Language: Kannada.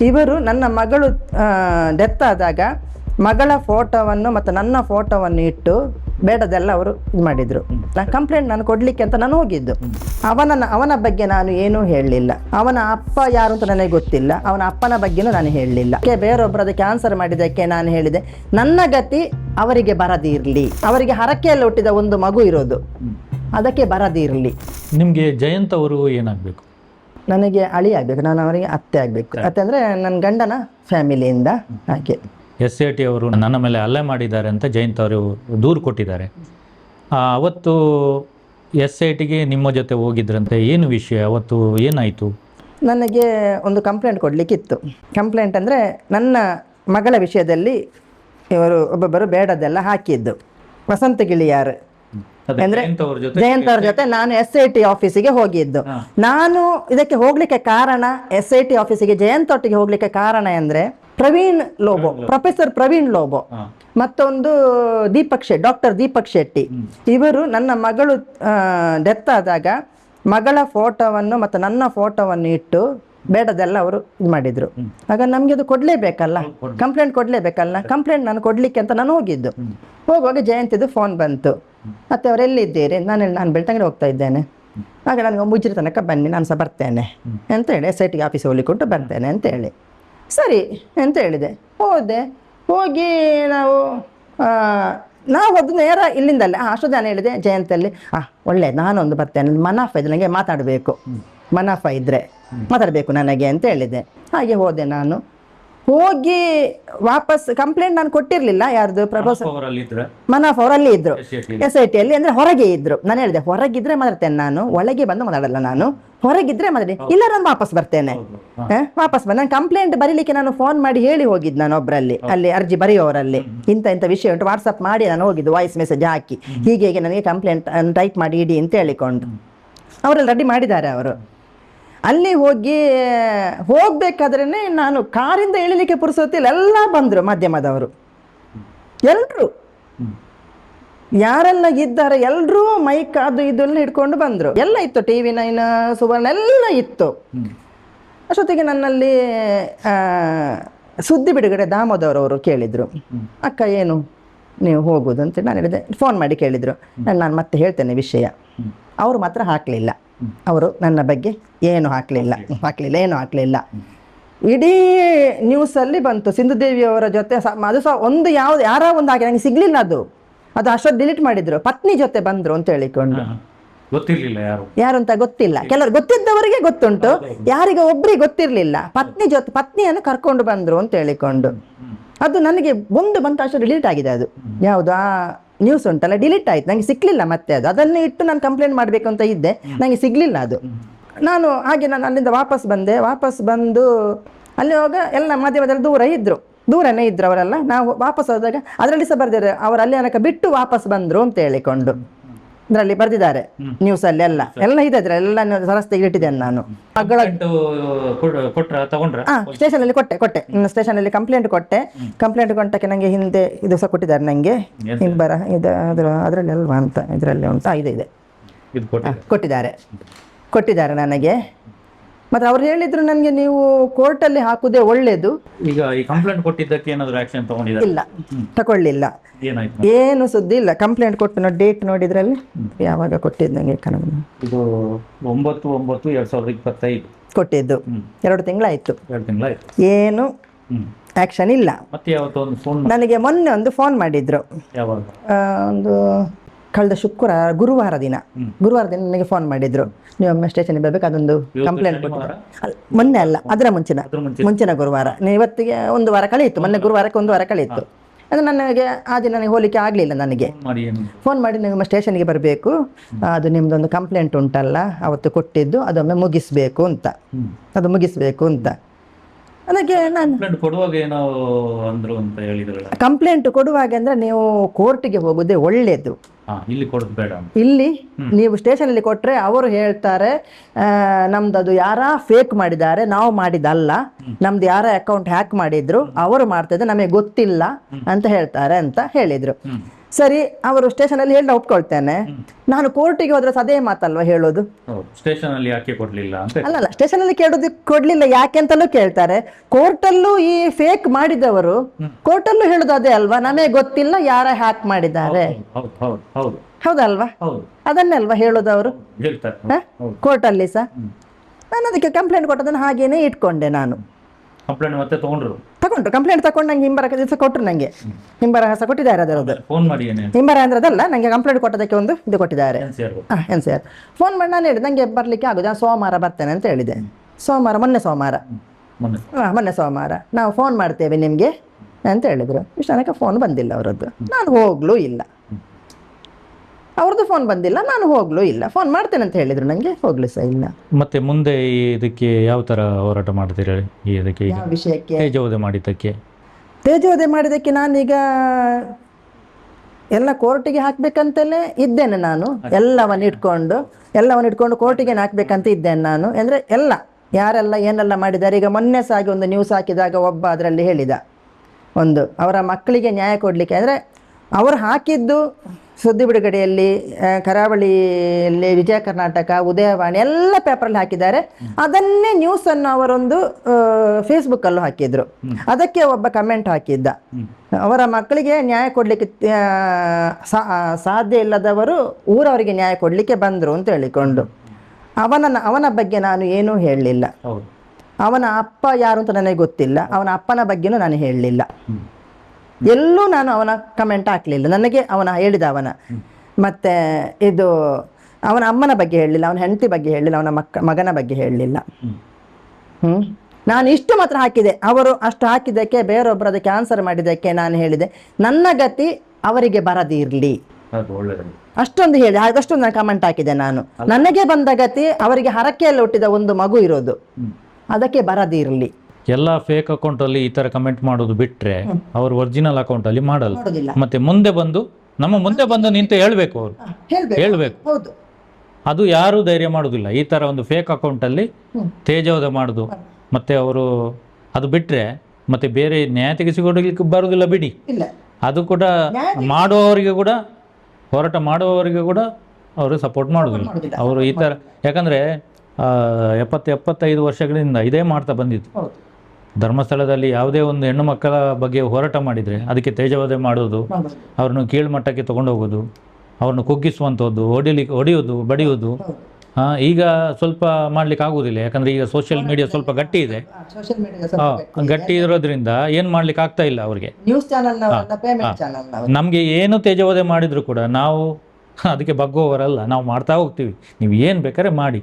ಇವರು ನನ್ನ ಮಗಳು ಡೆತ್ ಆದಾಗ ಮಗಳ ಫೋಟೋವನ್ನು ಮತ್ತು ನನ್ನ ಫೋಟೋವನ್ನು ಇಟ್ಟು ಬೇಡದೆಲ್ಲ ಅವರು ಇದು ಮಾಡಿದ್ರು. ಕಂಪ್ಲೇಂಟ್ ನಾನು ಕೊಡಲಿಕ್ಕೆ ಅಂತ ನಾನು ಹೋಗಿದ್ದು. ಅವನ ಅವನ ಬಗ್ಗೆ ನಾನು ಏನೂ ಹೇಳಲಿಲ್ಲ. ಅವನ ಅಪ್ಪ ಯಾರು ಅಂತ ನನಗೆ ಗೊತ್ತಿಲ್ಲ. ಅವನ ಅಪ್ಪನ ಬಗ್ಗೆನೂ ನಾನು ಹೇಳಲಿಲ್ಲ. ಅದಕ್ಕೆ ಆನ್ಸರ್ ಮಾಡಿದ್ದಕ್ಕೆ ನಾನು ಹೇಳಿದೆ ನನ್ನ ಗತಿ ಅವರಿಗೆ ಬರದಿರಲಿ. ಅವರಿಗೆ ಹರಕೆಯಲ್ಲಿ ಹುಟ್ಟಿದ ಒಂದು ಮಗು ಇರೋದು. ಅದಕ್ಕೆ ಬರದಿರಲಿ. ನಿಮಗೆ ಜಯಂತ್ ಅವರು ಏನಾಗಬೇಕು? ನನಗೆ ಅಳಿ ಆಗಬೇಕು ನಾನು ಅವರಿಗೆ ಅತ್ತೆ ಆಗಬೇಕು. ಅತ್ತೆ ಅಂದರೆ ನನ್ನ ಗಂಡನ ಫ್ಯಾಮಿಲಿಯಿಂದ ಹಾಗೆ. ಎಸ್ ಎ ಟಿ ಅವರು ನನ್ನ ಮೇಲೆ ಹಲ್ಲೆ ಮಾಡಿದ್ದಾರೆ ಅಂತ ಜಯಂತ್ ಅವರು ದೂರು ಕೊಟ್ಟಿದ್ದಾರೆ. ಅವತ್ತು ಎಸ್ ಐ ಟಿಗೆ ನಿಮ್ಮ ಜೊತೆ ಹೋಗಿದ್ರಂತೆ ಏನು ವಿಷಯ? ಅವತ್ತು ಏನಾಯಿತು? ನನಗೆ ಒಂದು ಕಂಪ್ಲೇಂಟ್ ಕೊಡಲಿಕ್ಕಿತ್ತು. ಕಂಪ್ಲೇಂಟ್ ಅಂದರೆ ನನ್ನ ಮಗಳ ವಿಷಯದಲ್ಲಿ ಇವರು ಒಬ್ಬೊಬ್ಬರು ಬೇಡದೆಲ್ಲ ಹಾಕಿದ್ದು. ವಸಂತ ಗಿಳಿಯಾರ್. ಅಂದ್ರೆ ಜಯಂತ್ ಅವ್ರ ಜೊತೆ ನಾನು ಎಸ್ ಐ ಟಿ ಆಫೀಸಿಗೆ ಹೋಗಿದ್ದು. ನಾನು ಇದಕ್ಕೆ ಹೋಗ್ಲಿಕ್ಕೆ ಕಾರಣ ಎಸ್ ಐ ಟಿ ಆಫೀಸಿಗೆ ಜಯಂತ್ ಒಟ್ಟಿಗೆ ಹೋಗ್ಲಿಕ್ಕೆ ಕಾರಣ ಅಂದ್ರೆ ಪ್ರವೀಣ್ ಲೋಬೋ ಪ್ರೊಫೆಸರ್ ಪ್ರವೀಣ್ ಲೋಬೋ. ಮತ್ತೊಂದು ದೀಪಕ್ ಶೆಟ್ಟಿ ಡಾಕ್ಟರ್ ದೀಪಕ್ ಶೆಟ್ಟಿ. ಇವರು ನನ್ನ ಮಗಳು ಡೆತ್ ಆದಾಗ ಮಗಳ ಫೋಟೋವನ್ನು ಮತ್ತು ನನ್ನ ಫೋಟೋವನ್ನು ಇಟ್ಟು ಬೇಡದೆಲ್ಲ ಅವರು ಇದು ಮಾಡಿದ್ರು. ಆಗ ನಮಗೆ ಅದು ಕೊಡಲೇಬೇಕಲ್ಲ? ಕಂಪ್ಲೇಂಟ್ ಕೊಡಲೇಬೇಕಲ್ಲ? ಕಂಪ್ಲೇಂಟ್ ನಾನು ಕೊಡಲಿಕ್ಕೆ ಅಂತ ನಾನು ಹೋಗಿದ್ದು. ಹೋಗುವಾಗ ಜಯಂತಿದು ಫೋನ್ ಬಂತು. ಮತ್ತೆ ಅವರೆಲ್ಲಿದ್ದೀರಿ ನಾನು ನಾನು ಬೆಳ್ತಂಗಡಿ ಹೋಗ್ತಾ ಇದ್ದೇನೆ. ಆಗ ನನಗೆ ಮುಜ್ರಿ ತನಕ ಬನ್ನಿ, ನಾನು ಸಹ ಬರ್ತೇನೆ ಅಂತ ಹೇಳಿ ಎಸ್ ಐ ಟಿಗೆ ಆಫೀಸ್ ಬರ್ತೇನೆ ಅಂತ ಹೇಳಿ. ಸರಿ ಅಂತ ಹೇಳಿದೆ. ಹೋದೆ. ಹೋಗಿ ನಾವು ನಾವು ಹೋದ ನೇರ ಇಲ್ಲಿಂದಲ್ಲೇ ಅಷ್ಟು ನಾನು ಹೇಳಿದೆ, ಜಯಂತಲ್ಲಿ, ಆ, ಒಳ್ಳೆ, ನಾನೊಂದು ಬರ್ತೇನೆ, ಮನಾಫ ಇದ್ರೆ ನನಗೆ ಮಾತಾಡಬೇಕು. ಮನಾಫ ಇದ್ರೆ ಮಾತಾಡಬೇಕು ನನಗೆ ಅಂತ ಹೇಳಿದೆ. ಹಾಗೆ ಹೋದೆ ನಾನು. ಹೋಗಿ ವಾಪಸ್ ಕಂಪ್ಲೇಂಟ್ ನಾನು ಕೊಟ್ಟಿರ್ಲಿಲ್ಲ ಯಾರ್ದು? ಅವರಲ್ಲಿದ್ರೆ ಮನಾಫ್ ಅವರಲ್ಲಿ ಇದ್ರು. ಎಸ್ ಐ ಟಿ ಅಲ್ಲಿ. ಅಂದ್ರೆ ಹೊರಗೆ ಇದ್ರು. ನಾನು ಹೇಳಿದೆ ಹೊರಗಿದ್ರೆ ಮಾತಾಡ್ತೇನೆ ನಾನು ಒಳಗೆ ಬಂದು ಮಾತಾಡಲ್ಲ ನಾನು. ಹೊರಗಿದ್ರೆ ಮಾತಾಡಿ. ಇಲ್ಲ ನಾನು ವಾಪಸ್ ಬರ್ತೇನೆ? ವಾಪಸ್ ಬಂದು ನಾನು ಕಂಪ್ಲೇಂಟ್ ಬರೀಲಿಕ್ಕೆ ನಾನು ಫೋನ್ ಮಾಡಿ ಹೇಳಿ ಹೋಗಿದ್ದು ನಾನು ಒಬ್ಬರಲ್ಲಿ ಅಲ್ಲಿ ಅರ್ಜಿ ಬರೆಯೋರಲ್ಲಿ ಇಂತ ಇಂತ ವಿಷಯ ಉಂಟು. ವಾಟ್ಸಪ್ ಮಾಡಿ ನಾನು ಹೋಗಿದ್ದು ವಾಯ್ಸ್ ಮೆಸೇಜ್ ಹಾಕಿ. ಹೀಗೆ ಹೀಗೆ ನನಗೆ ಕಂಪ್ಲೇಂಟ್ ಟೈಪ್ ಮಾಡಿ ಇಡಿ ಅಂತ ಹೇಳಿಕೊಂಡು. ಅವರೆಲ್ಲ ರೆಡಿ ಮಾಡಿದ್ದಾರೆ ಅವರು. ಅಲ್ಲಿ ಹೋಗಿ ಹೋಗ್ಬೇಕಾದ್ರೆ ನಾನು ಕಾರಿಂದ ಇಳಿಲಿಕ್ಕೆ ಪುರುಸೊತ್ತಿಲ್ಲ. ಎಲ್ಲ ಬಂದರು ಮಾಧ್ಯಮದವರು. ಎಲ್ಲರೂ ಯಾರೆಲ್ಲ ಇದ್ದಾರೆ ಎಲ್ಲರೂ ಮೈಕ್ ಅದು ಇದನ್ನ ಹಿಡ್ಕೊಂಡು ಬಂದರು. ಎಲ್ಲ ಇತ್ತು. ಟಿ ವಿ ನೈನ್, ಸುವರ್ಣ ಎಲ್ಲ ಇತ್ತು. ಅಷ್ಟೊತ್ತಿಗೆ ನನ್ನಲ್ಲಿ ಸುದ್ದಿ ಬಿಡುಗಡೆ ದಾಮೋದರವರು ಕೇಳಿದರು. ಅಕ್ಕ, ಏನು? ನೀವು ಹೋಗೋದು ಅಂತ ನಾನು ಹೇಳಿದೆ. ಫೋನ್ ಮಾಡಿ ಕೇಳಿದರು. ನಾನು ನಾನು ಮತ್ತೆ ಹೇಳ್ತೇನೆ ವಿಷಯ. ಅವರು ಮಾತ್ರ ಹಾಕಲಿಲ್ಲ. ಅವರು ನನ್ನ ಬಗ್ಗೆ ಏನು ಹಾಕಲಿಲ್ಲ ಹಾಕಲಿಲ್ಲ. ಏನು ಹಾಕಲಿಲ್ಲ. ಇಡೀ ನ್ಯೂಸಲ್ಲಿ ಬಂತು. ಸಿಂಧುದೇವಿಯವರ ಜೊತೆ ಅದು ಸಹ ಒಂದು ಯಾವ್ದು ಯಾರ ಒಂದು ಹಾಗೆ ನನಗೆ ಸಿಗ್ಲಿಲ್ಲ ಅದು. ಅದು ಅಷ್ಟೊತ್ತು ಡಿಲೀಟ್ ಮಾಡಿದ್ರು. ಪತ್ನಿ ಜೊತೆ ಬಂದ್ರು ಅಂತ ಹೇಳಿಕೊಂಡು. ಗೊತ್ತಿರ್ಲಿಲ್ಲ ಯಾರು? ಯಾರು ಅಂತ ಗೊತ್ತಿಲ್ಲ. ಕೆಲವರು ಗೊತ್ತಿದ್ದವರಿಗೆ ಗೊತ್ತುಂಟು. ಯಾರಿಗೆ ಒಬ್ರಿಗೆ ಗೊತ್ತಿರಲಿಲ್ಲ. ಪತ್ನಿ ಜೊತೆ ಪತ್ನಿಯನ್ನು ಕರ್ಕೊಂಡು ಬಂದ್ರು ಅಂತ ಹೇಳಿಕೊಂಡು. ಅದು ನನಗೆ ಒಂದು ಬಂತ ಅಷ್ಟು ಡಿಲೀಟ್ ಆಗಿದೆ ಅದು. ಯಾವುದು? ಆ ನ್ಯೂಸ್ ಉಂಟಲ್ಲ ಡಿಲೀಟ್ ಆಯ್ತು. ನನಗೆ ಸಿಕ್ಕಲಿಲ್ಲ ಮತ್ತೆ ಅದು. ಅದನ್ನು ಇಟ್ಟು ನಾನು ಕಂಪ್ಲೇಂಟ್ ಮಾಡಬೇಕು ಅಂತ ಇದ್ದೆ. ನನಗೆ ಸಿಗ್ಲಿಲ್ಲ ಅದು. ನಾನು ಹಾಗೆ ನಾನು ಅಲ್ಲಿಂದ ವಾಪಸ್ ಬಂದೆ. ವಾಪಸ್ ಬಂದು ಅಲ್ಲಿ ಹೋಗ ಎಲ್ಲ ಮಾಧ್ಯಮದಲ್ಲಿ ದೂರ ಇದ್ರು. ದೂರನೇ ಇದ್ರು ಅವರೆಲ್ಲ. ನಾವು ವಾಪಸ್ ಹೋದಾಗ ಅದರಲ್ಲಿ ಸಹ ಬರ್ದಿದ್ದಾರೆ. ಅವರು ಅಲ್ಲಿ ಅನಕ ಬಿಟ್ಟು ವಾಪಸ್ ಬಂದ್ರು ಅಂತ ಹೇಳಿಕೊಂಡು. ಇದರಲ್ಲಿ ಬರ್ದಿದ್ದಾರೆ ನ್ಯೂಸ್ ಅಲ್ಲಿ ಎಲ್ಲ. ಎಲ್ಲ ಇದೆ ಎಲ್ಲ ಸರಸ್ತಿಗೆ ಇಟ್ಟಿದ್ದೇನೆ ನಾನು. ಮಗಳ ಸ್ಟೇಷನ್ ಅಲ್ಲಿ ಕೊಟ್ಟೆ ಕೊಟ್ಟೆ. ಸ್ಟೇಷನ್ ಅಲ್ಲಿ ಕಂಪ್ಲೇಂಟ್ ಕೊಟ್ಟೆ. ಕಂಪ್ಲೇಂಟ್ ಕೊಟ್ಟಕ್ಕೆ ನಂಗೆ ಹಿಂದೆ ಇದು ಸಹ ಕೊಟ್ಟಿದ್ದಾರೆ ನಂಗೆ. ಇಬ್ಬರ ಇದು ಅದ್ರ ಅದರಲ್ಲಿ ಅಲ್ವಾ ಅಂತ ಇದರಲ್ಲಿ ಉಂಟು. ಇದೆ ಇದೆ. ಕೊಟ್ಟಿದ್ದಾರೆ. ಕೊಟ್ಟಿದ್ದಾರೆ ನನಗೆ. ಮತ್ತೆ ಅವ್ರು ಹೇಳಿದ್ರು ನನಗೆ ನೀವು ಕೋರ್ಟಲ್ಲಿ ಹಾಕುದೇ ಒಳ್ಳೇದು. ಈಗ ಈ ಕಂಪ್ಲೇಂಟ್ ಕೊಟ್ಟಿದ್ದಕ್ಕೆ ಏನಾದರೂ ಆಕ್ಷನ್ ತಗೊಂಡಿದ್ದಾರೆ? ಇಲ್ಲ ತಗೊಳ್ಳಿಲ್ಲ. ಏನಾಯ್ತು? ಏನು ಸುದ್ದಿ ಇಲ್ಲ. ಕಂಪ್ಲೇಂಟ್ ಕೊಟ್ಟು ನೋಡಿ ಡೇಟ್ ನೋಡಿದ್ರಲ್ಲಿ ಯಾವಾಗ ಕೊಟ್ಟಿದ್ದು ನನಗೆ ಕನಗ. ಇದು ಒಂಬತ್ತು ಒಂಬತ್ತು ಎರಡ್ ಸಾವಿರದ ಇಪ್ಪತ್ತೈದು. ಕೊಟ್ಟಿದ್ದು. ಎರಡು ತಿಂಗಳಾಯ್ತು. ಎರಡು ತಿಂಗಳಾಯ್ತು. ಏನು ಆಕ್ಷನ್ ಆ್ಯಕ್ಷನ್ ಇಲ್ಲ. ಮತ್ತೆ ಯಾವತ್ತೊಂದು ಫೋನ್ ನನಗೆ ಮೊನ್ನೆ ಒಂದು ಫೋನ್ ಮಾಡಿದ್ರು. ಯಾವಾಗ? ಆ, ಒಂದು ಕಳೆದ ಶುಕ್ರವಾರ ಗುರುವಾರ ದಿನ. ಗುರುವಾರ ದಿನ ನನಗೆ ಫೋನ್ ಮಾಡಿದ್ರು. ನೀವು ಸ್ಟೇಷನ್ ಸ್ಟೇಷನ್ಗೆ ಬರ್ಬೇಕು? ಅದೊಂದು ಕಂಪ್ಲೇಂಟ್ ಮೊನ್ನೆ ಅಲ್ಲ ಅದರ ಮುಂಚಿನ. ಮುಂಚಿನ. ಗುರುವಾರ. ಇವತ್ತಿಗೆ ಒಂದು ವಾರ ಕಳೆಯಿತು. ಮೊನ್ನೆ ಗುರುವಾರಕ್ಕೆ ಒಂದು ವಾರ ಕಳೆಯಿತು. ಅದು ನನಗೆ ಆ ದಿನ ನನಗೆ ಹೋಲಿಕೆ ಆಗಲಿಲ್ಲ ನನಗೆ. ಫೋನ್ ಮಾಡಿ ನಿಮ್ಮ ಫೋನ್ ಮಾಡಿ ನೀವು ಸ್ಟೇಷನ್ಗೆ ಬರಬೇಕು. ಅದು ನಿಮ್ಮದೊಂದು ಕಂಪ್ಲೇಂಟ್ ಉಂಟಲ್ಲ ಅವತ್ತು ಕೊಟ್ಟಿದ್ದು ಅದೊಮ್ಮೆ ಮುಗಿಸ್ಬೇಕು ಅಂತ. ಅದು ಮುಗಿಸ್ಬೇಕು ಅಂತ. ಅದಕ್ಕೆ ನಾನು ಕಂಪ್ಲೇಂಟ್ ಕೊಡುವಾಗ ಏನೋ ಅಂದ್ರು ಅಂತ ಹೇಳಿದ್ರಲ್ಲ. ಕಂಪ್ಲೇಂಟ್ ಕೊಡುವಾಗ ಅಂದ್ರೆ ನೀವು ಕೋರ್ಟಿಗೆ ಹೋಗೋದೇ ಒಳ್ಳೇದು. ಹಾ ಇಲ್ಲಿ ಕೊಡೋದು ಬೇಡ ಅಂತ. ಇಲ್ಲಿ ನೀವು ಸ್ಟೇಷನಲ್ಲಿ ಕೊಟ್ರೆ ಅವರು ಹೇಳ್ತಾರೆ ಆ, ನಮ್ದು ಅದು ಯಾರ ಫೇಕ್ ಮಾಡಿದ್ದಾರೆ ನಾವು ಮಾಡಿದಲ್ಲ. ನಮ್ದು ಯಾರ ಅಕೌಂಟ್ ಹ್ಯಾಕ್ ಮಾಡಿದ್ರು ಅವರು ಮಾಡ್ತಿದ್ರೆ ನಮಗೆ ಗೊತ್ತಿಲ್ಲ ಅಂತ ಹೇಳ್ತಾರೆ ಅಂತ ಹೇಳಿದ್ರು. ಸರಿ ಅವರು ಸ್ಟೇಷನ್ ಅಲ್ಲಿ ಹೇಳಿ ಒಪ್ಕೊಳ್ತೇನೆ. ನಾನು ಕೋರ್ಟಿಗೆ ಹೋದ್ರೆ ಅದೇ ಮಾತಲ್ವಾ ಹೇಳೋದು? ಸ್ಟೇಷನ್ ಅಲ್ಲಿ ಯಾಕೆ ಕೊಡ್ಲಿಲ್ಲ ಅಂತ ಸ್ಟೇಷನ್ ಅಲ್ಲಿ ಕೇಳೋದು ಕೊಡ್ಲಿಲ್ಲ ಯಾಕೆ ಅಂತಲೂ ಕೇಳ್ತಾರೆ. ಕೋರ್ಟಲ್ಲೂ ಈ ಫೇಕ್ ಮಾಡಿದವರು ಕೋರ್ಟಲ್ಲೂ ಹೇಳೋದು ಅದೇ ಅಲ್ವಾ? ನಮಗೆ ಗೊತ್ತಿಲ್ಲ ಯಾರ ಹ್ಯಾಕ್ ಮಾಡಿದ್ದಾರೆ. ಹೌದು ಹೌದು ಹೌದು ಹೌದಲ್ವಾ? ಅದನ್ನೇ ಅಲ್ವಾ ಹೇಳೋದು ಅವರು? ಕೋರ್ಟ್ ಅಲ್ಲಿ ಸಹ? ನಾನು ಅದಕ್ಕೆ ಕಂಪ್ಲೇಂಟ್ ಕೊಟ್ಟದನ್ನು ಹಾಗೇನೆ ಇಟ್ಕೊಂಡೆ ನಾನು. ಕಂಪ್ಲೇಂಟ್ ಮತ್ತೆ ತಗೊಂಡ್ರು. ತಗೊಂಡ್ರು. ಕಂಪ್ಲೇಂಟ್ ತಗೊಂಡು ನಂಗೆ ಹಿಂಬರಕ ದಿವಸ ಕೊಟ್ಟರು ನನಗೆ ಹಿಂಬರಹ ಸಹ ಕೊಟ್ಟಿದ್ದಾರೆ ಅದರದ್ದು. ಫೋನ್ ಮಾಡಿ ಏನೇ ಹಿಂಬರ ಅಂದ್ರೆ ಅದಲ್ಲ ನನಗೆ ಕಂಪ್ಲೇಂಟ್ ಕೊಟ್ಟದಕ್ಕೆ ಒಂದು ಇದು ಕೊಟ್ಟಿದ್ದಾರೆ. ಎನ್ ಸಿ ಆರ್ ಫೋನ್ ಮಾಡಿ ನಾನು ಹೇಳಿದೆ ನನಗೆ ಬರಲಿಕ್ಕೆ ಆಗೋದು. ನಾನು ಸೋಮವಾರ ಬರ್ತೇನೆ ಅಂತ ಹೇಳಿದೆ. ಸೋಮವಾರ ಮೊನ್ನೆ ಸೋಮವಾರ. ಮೊನ್ನೆ. ಹಾಂ ಮೊನ್ನೆ ಸೋಮವಾರ. ನಾವು ಫೋನ್ ಮಾಡ್ತೇವೆ ನಿಮಗೆ ಅಂತ ಹೇಳಿದ್ರು. ಇಷ್ಟು ತನಕ ಫೋನ್ ಬಂದಿಲ್ಲ ಅವರದ್ದು. ನಾನು ಹೋಗ್ಲೂ ಇಲ್ಲ. ಅವ್ರದ್ದು ಫೋನ್ ಬಂದಿಲ್ಲ ನಾನು ಹೋಗ್ಲೂ ಇಲ್ಲ. ಫೋನ್ ಮಾಡ್ತೇನೆ ಅಂತ ಹೇಳಿದ್ರು ನನಗೆ ಹೋಗ್ಲು ಸಹ ಇಲ್ಲ. ಮತ್ತೆ ಮುಂದೆ ಇದಕ್ಕೆ ಯಾವ ತರ ಹೋರಾಟ ಮಾಡ್ತೀರಾ ಈ ಇದಕ್ಕೆ ಈಗ? ಯಾವ ವಿಷಯಕ್ಕೆ? ತೇಜೋವಧೆ ಮಾಡಿದ್ದಕ್ಕೆ. ತೇಜೋದೆ ಮಾಡಿದ್ದಕ್ಕೆ ನಾನೀಗ ಎಲ್ಲ ಕೋರ್ಟಿಗೆ ಹಾಕ್ಬೇಕಂತಲೇ ಇದ್ದೇನೆ ನಾನು. ಎಲ್ಲವನ್ನು ಇಟ್ಕೊಂಡು ಎಲ್ಲವನ್ನು ಇಟ್ಕೊಂಡು ಕೋರ್ಟಿಗೆ ಹಾಕ್ಬೇಕಂತ ಇದ್ದೇನೆ ನಾನು. ಅಂದ್ರೆ ಎಲ್ಲ ಯಾರೆಲ್ಲ ಏನೆಲ್ಲ ಮಾಡಿದ್ದಾರೆ ಈಗ ಮೊನ್ನೆ ಸಾಗಿ ಒಂದು ನ್ಯೂಸ್ ಹಾಕಿದಾಗ ಒಬ್ಬ ಅದರಲ್ಲಿ ಹೇಳಿದ. ಒಂದು ಅವರ ಮಕ್ಕಳಿಗೆ ನ್ಯಾಯ ಕೊಡಲಿಕ್ಕೆ. ಅಂದರೆ ಅವರು ಹಾಕಿದ್ದು ಸುದ್ದಿ ಬಿಡುಗಡೆಯಲ್ಲಿ ಕರಾವಳಿಯಲ್ಲಿ ವಿಜಯ ಕರ್ನಾಟಕ ಉದಯವಾಣಿ ಎಲ್ಲ ಪೇಪರಲ್ಲಿ ಹಾಕಿದ್ದಾರೆ. ಅದನ್ನೇ ನ್ಯೂಸನ್ನು ಅವರೊಂದು ಫೇಸ್ಬುಕ್ಕಲ್ಲೂ ಹಾಕಿದ್ರು. ಅದಕ್ಕೆ ಒಬ್ಬ ಕಮೆಂಟ್ ಹಾಕಿದ್ದ. ಅವರ ಮಕ್ಕಳಿಗೆ ನ್ಯಾಯ ಕೊಡಲಿಕ್ಕೆ ಸಾಧ್ಯ ಇಲ್ಲದವರು ಊರವರಿಗೆ ನ್ಯಾಯ ಕೊಡಲಿಕ್ಕೆ ಬಂದರು ಅಂತ ಹೇಳಿಕೊಂಡು. ಅವನ ಅವನ ಬಗ್ಗೆ ನಾನು ಏನೂ ಹೇಳಲಿಲ್ಲ. ಅವನ ಅಪ್ಪ ಯಾರು ಅಂತ ನನಗೆ ಗೊತ್ತಿಲ್ಲ. ಅವನ ಅಪ್ಪನ ಬಗ್ಗೆನೂ ನಾನು ಹೇಳಲಿಲ್ಲ. ಎಲ್ಲೂ ನಾನು ಅವನ ಕಮೆಂಟ್ ಹಾಕಲಿಲ್ಲ. ನನಗೆ ಅವನ ಹೇಳಿದ ಅವನ. ಮತ್ತೆ ಇದು ಅವನ ಅಮ್ಮನ ಬಗ್ಗೆ ಹೇಳಲಿಲ್ಲ ಅವನ ಹೆಂಡತಿ ಬಗ್ಗೆ ಹೇಳಲಿಲ್ಲ ಅವನ ಮಕ್ಕ ಮಗನ ಬಗ್ಗೆ ಹೇಳಲಿಲ್ಲ. ಹ್ಮ್. ನಾನು ಇಷ್ಟು ಮಾತ್ರ ಹಾಕಿದೆ. ಅವರು ಅಷ್ಟು ಹಾಕಿದ್ದಕ್ಕೆ ಬೇರೊಬ್ಬರು ಅದಕ್ಕೆ ಆನ್ಸರ್ ಮಾಡಿದ್ದಕ್ಕೆ ನಾನು ಹೇಳಿದೆ. ನನ್ನ ಗತಿ ಅವರಿಗೆ ಬರದಿರಲಿ ಅಷ್ಟೊಂದು ಹೇಳಿ ಅದಷ್ಟೊಂದು ನಾನು ಕಮೆಂಟ್ ಹಾಕಿದೆ ನಾನು. ನನಗೆ ಬಂದ ಗತಿ ಅವರಿಗೆ ಹರಕೆಯಲ್ಲಿ ಹುಟ್ಟಿದ ಒಂದು ಮಗು ಇರೋದು. ಅದಕ್ಕೆ ಬರದಿರಲಿ ಎಲ್ಲ ಫೇಕ್ ಅಕೌಂಟ್ ಅಲ್ಲಿ ಈ ತರ ಕಮೆಂಟ್ ಮಾಡೋದು ಬಿಟ್ರೆ ಅವ್ರು ಒರಿಜಿನಲ್ ಅಕೌಂಟ್ ಅಲ್ಲಿ ಮಾಡಲ್ಲ. ಮಾಡೋದಿಲ್ಲ. ಮತ್ತೆ ಮುಂದೆ ಬಂದು ನಮ್ಮ ಮುಂದೆ ಬಂದು ನಿಂತು ಹೇಳ್ಬೇಕು ಅವರು. ಹೇಳ್ಬೇಕು. ಹೇಳ್ಬೇಕು. ಹೌದು. ಅದು ಯಾರು ಧೈರ್ಯ ಮಾಡುದಿಲ್ಲ. ಈ ತರ ಒಂದು ಫೇಕ್ ಅಕೌಂಟ್ ಅಲ್ಲಿ ತೇಜವದ ಮಾಡುದು. ಮತ್ತೆ ಅವರು ಅದು ಬಿಟ್ರೆ ಮತ್ತೆ ಬೇರೆ ನ್ಯಾಯ ತೆಗೆಸಿಕೊಡಲಿಕ್ಕೆ ಬರುದಿಲ್ಲ ಬಿಡಿ. ಇಲ್ಲ. ಅದು ಕೂಡ ಮಾಡುವವರಿಗೆ ಕೂಡ ಹೋರಾಟ ಮಾಡುವವರಿಗೆ ಕೂಡ ಅವರು ಸಪೋರ್ಟ್ ಮಾಡುದಿಲ್ಲ. ಅವರು ಈ ತರ ಯಾಕಂದ್ರೆ ಎಪ್ಪತ್ತು ಎಪ್ಪತ್ತೈದು ವರ್ಷಗಳಿಂದ ಇದೇ ಮಾಡ್ತಾ ಹೌದು. ಧರ್ಮಸ್ಥಳದಲ್ಲಿ ಯಾವುದೇ ಒಂದು ಹೆಣ್ಣು ಮಕ್ಕಳ ಬಗ್ಗೆ ಹೋರಾಟ ಮಾಡಿದರೆ ಅದಕ್ಕೆ ತೇಜವಧೆ ಮಾಡೋದು ಅವ್ರನ್ನು ಕೀಳ್ಮಟ್ಟಕ್ಕೆ ತಗೊಂಡೋಗೋದು ಅವ್ರನ್ನು ಕುಗ್ಗಿಸುವಂಥದ್ದು ಹೊಡಿಲಿಕ್ಕೆ ಹೊಡೆಯೋದು ಬಡಿಯೋದು ಈಗ ಸ್ವಲ್ಪ ಮಾಡ್ಲಿಕ್ಕೆ ಆಗುವುದಿಲ್ಲ ಯಾಕಂದ್ರೆ ಈಗ ಸೋಷಿಯಲ್ ಮೀಡಿಯಾ ಸ್ವಲ್ಪ ಗಟ್ಟಿ ಇದೆ. ಗಟ್ಟಿ ಇರೋದ್ರಿಂದ ಏನು ಮಾಡ್ಲಿಕ್ಕೆ ಆಗ್ತಾ ಇಲ್ಲ ಅವ್ರಿಗೆ. ನಮ್ಗೆ ಏನು ತೇಜವಧೆ ಮಾಡಿದ್ರು ಕೂಡ ನಾವು ಅದಕ್ಕೆ ಬಗ್ಗೋವರಲ್ಲ. ನಾವು ಮಾಡ್ತಾ ಹೋಗ್ತೀವಿ. ನೀವು ಏನು ಬೇಕಾದ್ರೆ ಮಾಡಿ.